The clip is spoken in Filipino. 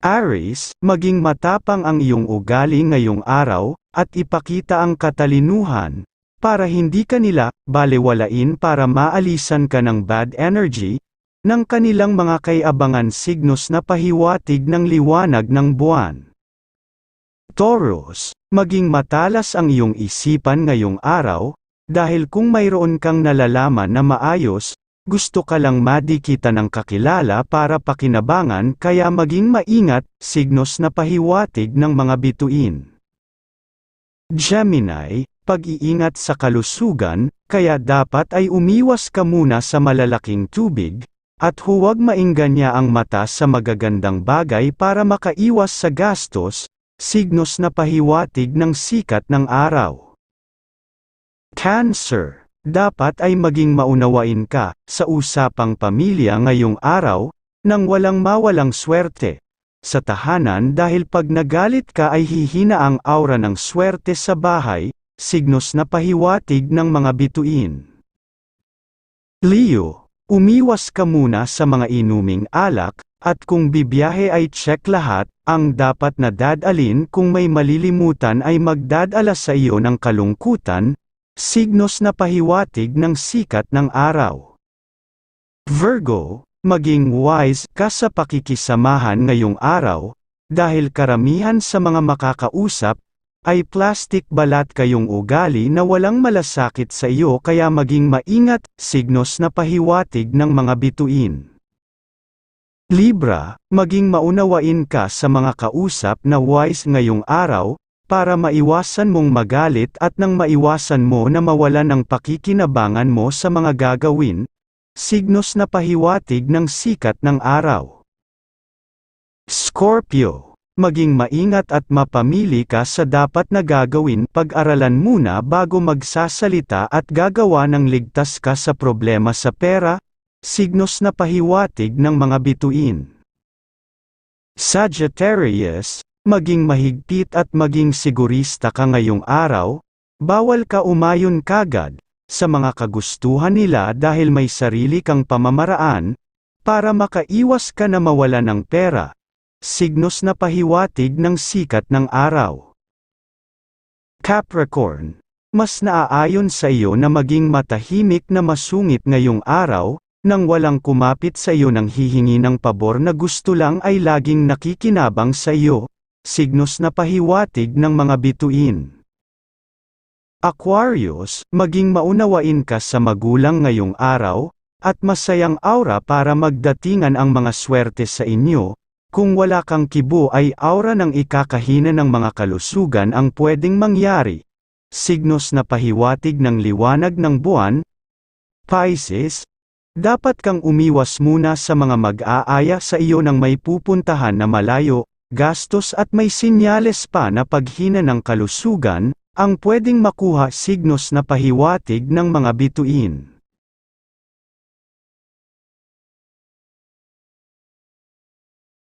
Aries, maging matapang ang iyong ugali ngayong araw, at ipakita ang katalinuhan, para hindi ka nila balewalain para maalisan ka ng bad energy, ng kanilang mga kaiabangan signos na pahiwatig ng liwanag ng buwan. Taurus, maging matalas ang iyong isipan ngayong araw, dahil kung mayroon kang nalalaman na maayos, gusto ka lang madikita ng kakilala para pakinabangan kaya maging maingat, signos na pahiwatig ng mga bituin. Gemini, pag-iingat sa kalusugan, kaya dapat ay umiwas ka muna sa malalaking tubig, at huwag mainganya ang mata sa magagandang bagay para makaiwas sa gastos, signos na pahiwatig ng sikat ng araw. Cancer, dapat ay maging maunawain ka sa usapang pamilya ngayong araw, nang walang mawalang swerte. Sa tahanan dahil pag nagalit ka ay hihina ang aura ng swerte sa bahay, signos na pahiwatig ng mga bituin. Leo, umiwas ka muna sa mga inuming alak, at kung bibiyahe ay check lahat, ang dapat na dadalin kung may malilimutan ay magdadala sa iyo ng kalungkutan, signos na pahiwatig ng sikat ng araw. Virgo, maging wise ka sa pakikisamahan ngayong araw, dahil karamihan sa mga makakausap, ay plastic balat kayong ugali na walang malasakit sa iyo kaya maging maingat, signos na pahiwatig ng mga bituin. Libra, maging maunawain ka sa mga kausap na wise ngayong araw, para maiwasan mong magalit at nang maiwasan mo na mawalan ng pakikinabangan mo sa mga gagawin, signos na pahiwatig ng sikat ng araw. Scorpio, maging maingat at mapamili ka sa dapat na gagawin pag-aralan muna bago magsasalita at gagawa ng ligtas ka sa problema sa pera, signos na pahiwatig ng mga bituin. Sagittarius, maging mahigpit at maging sigurista ka ngayong araw, bawal ka umayon kagad, sa mga kagustuhan nila dahil may sarili kang pamamaraan, para makaiwas ka na mawala ng pera, signos na pahiwatig ng sikat ng araw. Capricorn, mas naaayon sa iyo na maging matahimik na masungit ngayong araw, nang walang kumapit sa iyo ng hihingi ng pabor na gusto lang ay laging nakikinabang sa iyo, signos na pahiwatig ng mga bituin. Aquarius, maging maunawain ka sa magulang ngayong araw, at masayang aura para magdatingan ang mga swerte sa inyo, kung wala kang kibo ay aura ng ikakahina ng mga kalusugan ang pwedeng mangyari. Signos na pahiwatig ng liwanag ng buwan. Pisces, dapat kang umiwas muna sa mga mag-aaya sa iyo ng may pupuntahan na malayo, gastos at may sinyales pa na paghina ng kalusugan, ang pwedeng makuha signos na pahiwatig ng mga bituin.